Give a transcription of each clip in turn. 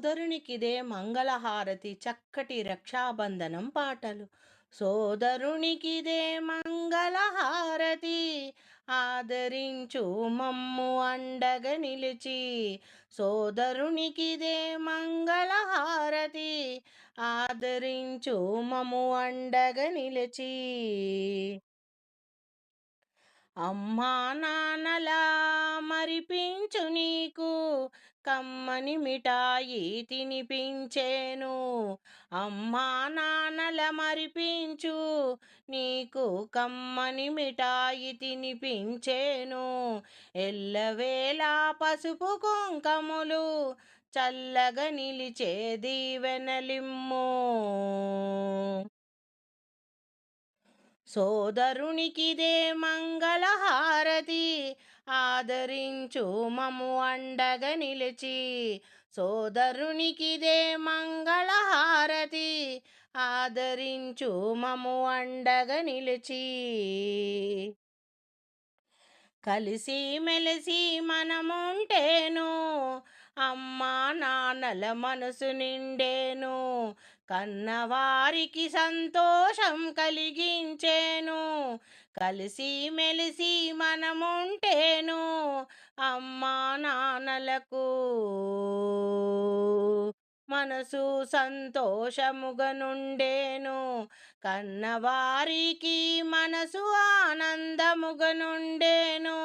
సోదరునికిదే మంగళహారతి చక్కటి రక్షాబంధనం పాటలు. సోదరునికిదే మంగళహారతి ఆదరించు మమ్ము అండగ నిలిచి. సోదరునికిదే మంగళహారతి ఆదరించు మమ్ము అండగ నిలిచి. అమ్మా నాన్నలా మరిపించు నీకు కమ్మని మిఠాయి తినిపించేను. అమ్మా నాన్నల మరిపించు నీకు కమ్మని మిఠాయి తినిపించేను. ఎల్లవేళ పసుపు కుంకములు చల్లగా నిలిచే వెనలిమ్ము. సోదరునికిదే మంగళహారతి ఆదరించు మము అండగ నిలిచి. సోదరునికిదే మంగళహారతి. ఆదరించు మము అండగ నిలిచి. కలిసి మెలిసి మనముంటేను. అమ్మా నాన్నల మనసు నిండేను. కన్నవారికి సంతోషం కలిగించేను. కలిసి మెలిసి మనముంటేను అమ్మా నాన్నలకు మనసు సంతోషముగనుండేను కన్నవారికి మనసు ఆనందముగనుండేను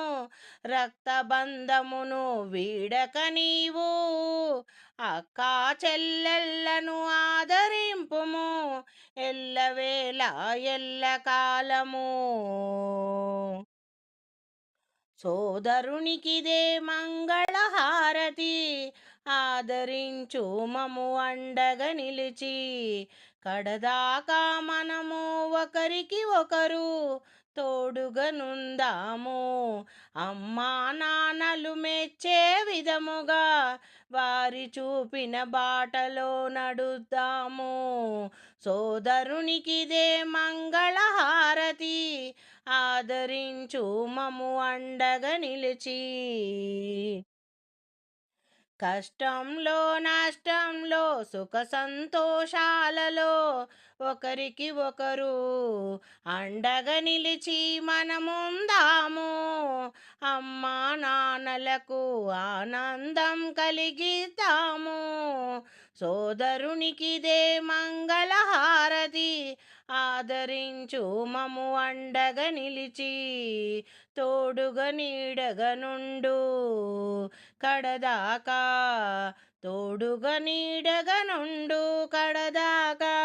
రక్తబంధమును వీడక నీవు. అక్కా చెల్లెళ్ళను ఆదరింపుము. ఎల్లవేళ ఎల్లకాలము సోదరునికిదే మంగళహారతి ఆదరించు మము అండగ నిలిచి. కడదాకా మనము ఒకరికి ఒకరు తోడుగా నుందాము అమ్మా నాన్నలు మెచ్చే విధముగా వారి చూపిన బాటలో నడుద్దాము. సోదరునికిదే మంగళహారతి ఆదరించు మము అండగ నిలిచి. కష్టంలో నష్టంలో సుఖ సంతోషాలలో ఒకరికి ఒకరు అండగ నిలిచి మనముందాము. అమ్మా నాన్నలకు ఆనందం కలిగిద్దాము సోదరునికిదే మంగళహారతి ఆదరించు మము అండగ నిలిచి తోడుగా నీడగా నుండు. కడదాకా తోడుగా నీడగా నుండు కడదాకా.